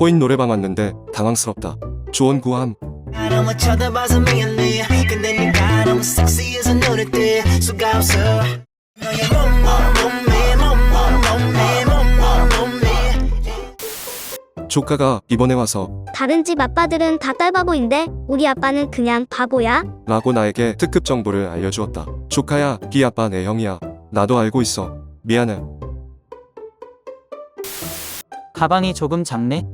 코인 노래방 왔는데 당황스럽다. 조언 구함. 몸매 조카가 이번에 와서 다른 집 아빠들은 다 딸바보인데 우리 아빠는 그냥 바보야? 라고 나에게 특급 정보를 알려주었다. 조카야, 네 아빠 내 형이야. 나도 알고 있어. 미안해. 가방이 조금 작네.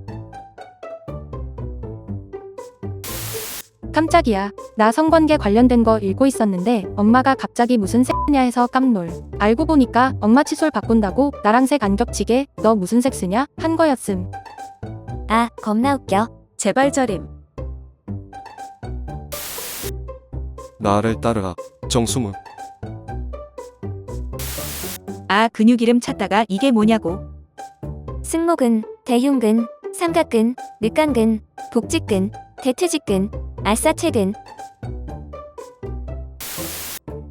깜짝이야. 나 성관계 관련된 거 읽고 있었는데 엄마가 갑자기 무슨 색냐 해서 깜놀. 알고 보니까 엄마 칫솔 바꾼다고 나랑 색 안 겹치게 너 무슨 색 쓰냐? 한 거였음. 아, 겁나 웃겨. 제발 저림. 나를 따르라. 정수무. 아, 근육 이름 찾다가 이게 뭐냐고. 승모근, 대흉근, 삼각근, 늑간근, 복직근, 대퇴직근, 알사체근.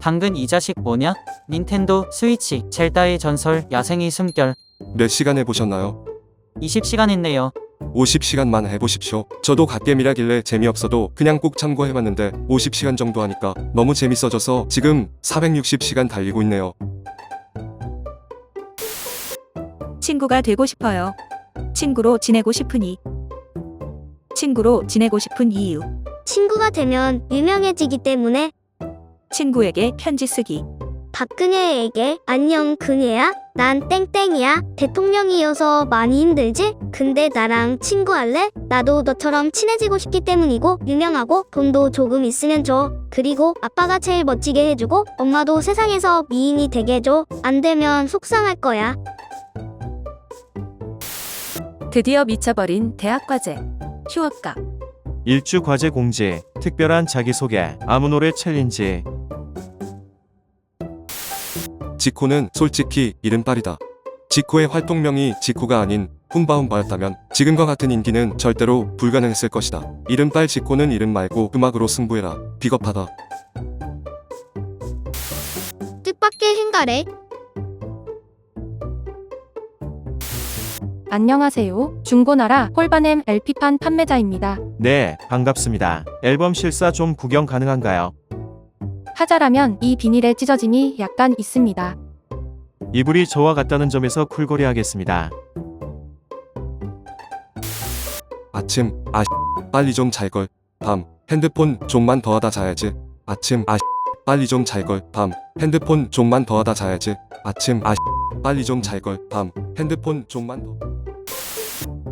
당근 이 자식 뭐냐? 닌텐도, 스위치, 젤다의 전설, 야생의 숨결. 몇 시간 해보셨나요? 20시간 했네요. 50시간만 해보십시오. 저도 갓겜이라길래 재미없어도 그냥 꼭 참고해봤는데 50시간 정도 하니까 너무 재밌어져서 지금 460시간 달리고 있네요. 친구가 되고 싶어요. 친구로 지내고 싶으니. 친구로 지내고 싶은 이유. 친구가 되면 유명해지기 때문에 친구에게 편지 쓰기. 박근혜에게 안녕 근혜야 난 땡땡이야 대통령이어서 많이 힘들지? 근데 나랑 친구할래? 나도 너처럼 친해지고 싶기 때문이고 유명하고 돈도 조금 있으면 줘 그리고 아빠가 제일 멋지게 해주고 엄마도 세상에서 미인이 되게 해줘 안 되면 속상할 거야 드디어 미쳐버린 대학 과제. 휴학과. 일주 과제 공지, 특별한 자기소개, 아무 노래 챌린지. 지코는 솔직히 이른빨이다. 지코의 활동명이 지코가 아닌 훔바훔바였다면 지금과 같은 인기는 절대로 불가능했을 것이다. 이른빨 지코는 이름 말고 음악으로 승부해라. 비겁하다. 뜻밖의 행가래 안녕하세요. 중고나라 홀바넴 LP판 판매자입니다. 네, 반갑습니다. 앨범 실사 좀 구경 가능한가요? 하자라면 이 비닐에 찢어짐이 약간 있습니다. 이불이 저와 같다는 점에서 쿨거리 하겠습니다. 아침 아 빨리 좀 잘걸. 밤 핸드폰 좀만 더 하다 자야지. 아침 아 빨리 좀 잘걸. 밤 핸드폰 좀만 더 하다 자야지. 아침 아 빨리 좀 잘걸. 밤 핸드폰 좀만 더.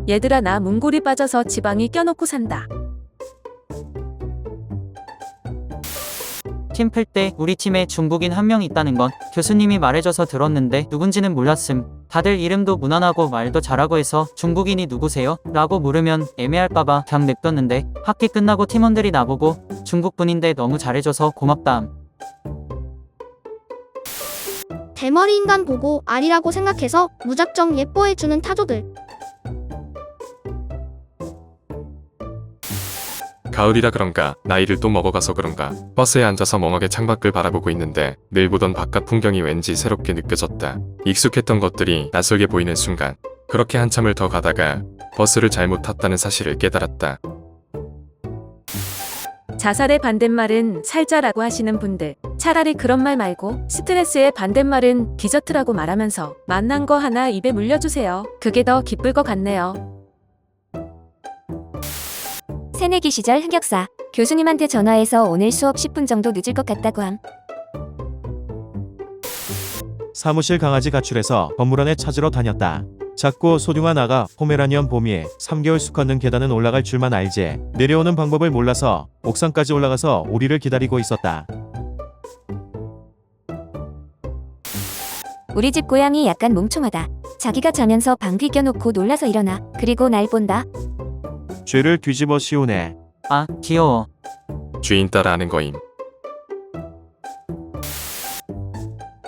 얘들아 나 문고리 빠져서 지방이 껴놓고 산다. 팀 풀 때 우리 팀에 중국인 한 명 있다는 건 교수님이 말해줘서 들었는데 누군지는 몰랐음. 다들 이름도 무난하고 말도 잘하고 해서 중국인이 누구세요? 라고 물으면 애매할까봐 그냥 냅뒀는데 학기 끝나고 팀원들이 나보고 중국분인데 너무 잘해줘서 고맙다함. 대머리 인간 보고 아니라고 생각해서 무작정 예뻐해주는 타조들 가을이라 그런가 나이를 또 먹어가서 그런가 버스에 앉아서 멍하게 창밖을 바라보고 있는데 늘 보던 바깥 풍경이 왠지 새롭게 느껴졌다. 익숙했던 것들이 낯설게 보이는 순간 그렇게 한참을 더 가다가 버스를 잘못 탔다는 사실을 깨달았다. 자살의 반대말은 살자라고 하시는 분들. 차라리 그런 말 말고 스트레스의 반대말은 디저트라고 말하면서 만난 거 하나 입에 물려주세요. 그게 더 기쁠 것 같네요. 새내기 시절 흑역사. 교수님한테 전화해서 오늘 수업 10분 정도 늦을 것 같다고 함. 사무실 강아지 가출해서 건물 안에 찾으러 다녔다. 작고 소중한 아가 포메라니언 봄이 3개월 수 걷는 계단은 올라갈 줄만 알지 내려오는 방법을 몰라서 옥상까지 올라가서 오리를 기다리고 있었다. 우리 집 고양이 약간 멍청하다. 자기가 자면서 방귀 껴놓고 놀라서 일어나. 그리고 날 본다. 죄를 뒤집어 씌우네. 아, 귀여워. 주인 따라 하는 거임.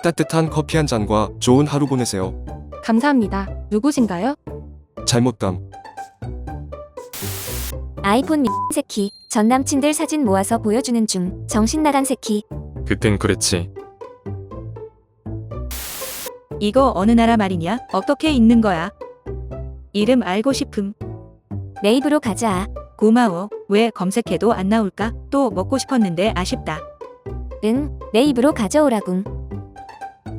따뜻한 커피 한 잔과 좋은 하루 보내세요. 감사합니다. 누구신가요? 잘못감. 아이폰 미 새끼. 전 남친들 사진 모아서 보여주는 중. 정신 나간 새끼. 그땐 그랬지. 이거 어느 나라 말이냐? 어떻게 읽는 거야? 이름 알고 싶음. 네이버로 가자. 고마워. 왜 검색해도 안 나올까? 또 먹고 싶었는데 아쉽다. 응, 네이버로 가져오라궁.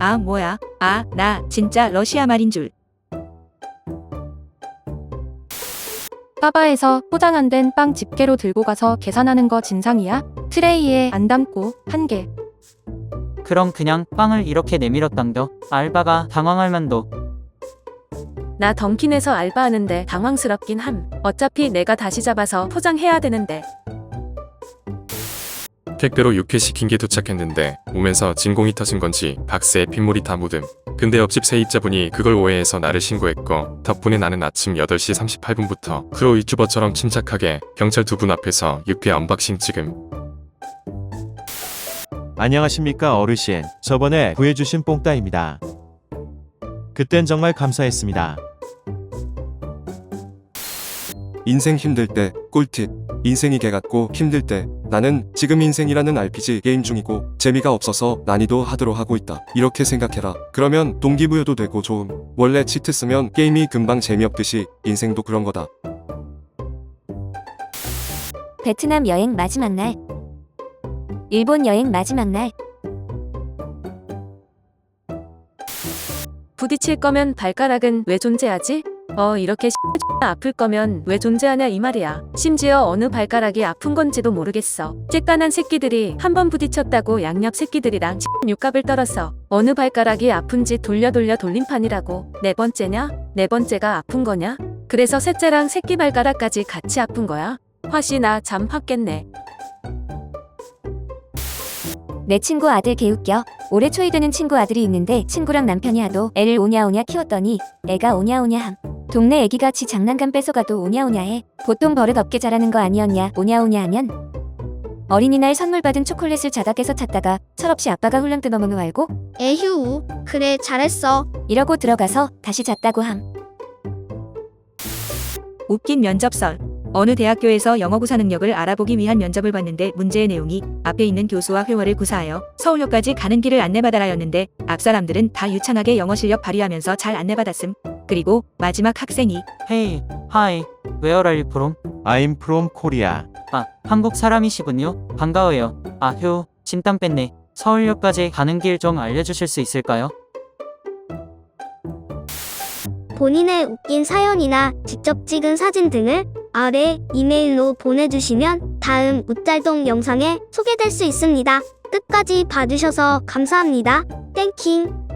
아, 뭐야? 아, 나 진짜 러시아 말인 줄. 빠바에서 포장 안 된 빵 집게로 들고 가서 계산하는 거 진상이야? 트레이에 안 담고 한 개. 그럼 그냥 빵을 이렇게 내밀었당겨. 알바가 당황할 만도. 나 던킨에서 알바하는데 당황스럽긴 함. 어차피 내가 다시 잡아서 포장해야 되는데. 택배로 육회 시킨 게 도착했는데 오면서 진공이 터진 건지 박스에 핏물이 다 묻음. 근데 옆집 세입자분이 그걸 오해해서 나를 신고했고 덕분에 나는 아침 8시 38분부터 프로 유튜버처럼 침착하게 경찰 두 분 앞에서 육회 언박싱 찍음. 안녕하십니까 어르신. 저번에 구해주신 뽕따입니다. 그땐 정말 감사했습니다. 인생 힘들 때 꿀팁. 인생이 개 같고 힘들 때 나는 지금 인생이라는 RPG 게임 중이고 재미가 없어서 난이도 하드로 하고 있다. 이렇게 생각해라. 그러면 동기부여도 되고 좋음. 원래 치트 쓰면 게임이 금방 재미없듯이 인생도 그런 거다. 베트남 여행 마지막 날. 일본 여행 마지막 날. 부딪힐 거면 발가락은 왜 존재하지? 어, 이렇게 아플 거면 왜 존재하냐 이 말이야. 심지어 어느 발가락이 아픈 건지도 모르겠어. 쬐깐한 새끼들이 한 번 부딪혔다고 양옆 새끼들이랑 육갑을 떨었어. 어느 발가락이 아픈지 돌려 돌려 돌림판이라고. 네 번째냐? 네 번째가 아픈 거냐? 그래서 셋째랑 새끼 발가락까지 같이 아픈 거야? 화씨 나잠 확겠네. 내 친구 아들 개웃겨. 올해 초이 되는 친구 아들이 있는데 친구랑 남편이 하도 애를 오냐오냐 키웠더니 애가 오냐오냐 함. 동네 애기같이 장난감 뺏어가도 오냐오냐 해. 보통 버릇 없게 자라는 거 아니었냐 오냐오냐 하면 어린이날 선물 받은 초콜릿을 자닥에서 찾다가 철없이 아빠가 훌렁 뜯어먹는 거 알고 에휴, 그래 잘했어. 이러고 들어가서 다시 잤다고 함. 웃긴 면접설. 어느 대학교에서 영어 구사 능력을 알아보기 위한 면접을 봤는데 문제의 내용이 앞에 있는 교수와 회화를 구사하여 서울역까지 가는 길을 안내받아라였는데 앞 사람들은 다 유창하게 영어 실력 발휘하면서 잘 안내받았음. 그리고 마지막 학생이 헤이, 하이, where are you from? I'm from Korea. 아, 한국 사람이시군요. 반가워요. 아, 휴, 진땀 뺐네. 서울역까지 가는 길 좀 알려주실 수 있을까요? 본인의 웃긴 사연이나 직접 찍은 사진 등을 아래 이메일로 보내주시면 다음 웃잘동 영상에 소개될 수 있습니다. 끝까지 봐주셔서 감사합니다. 땡킹.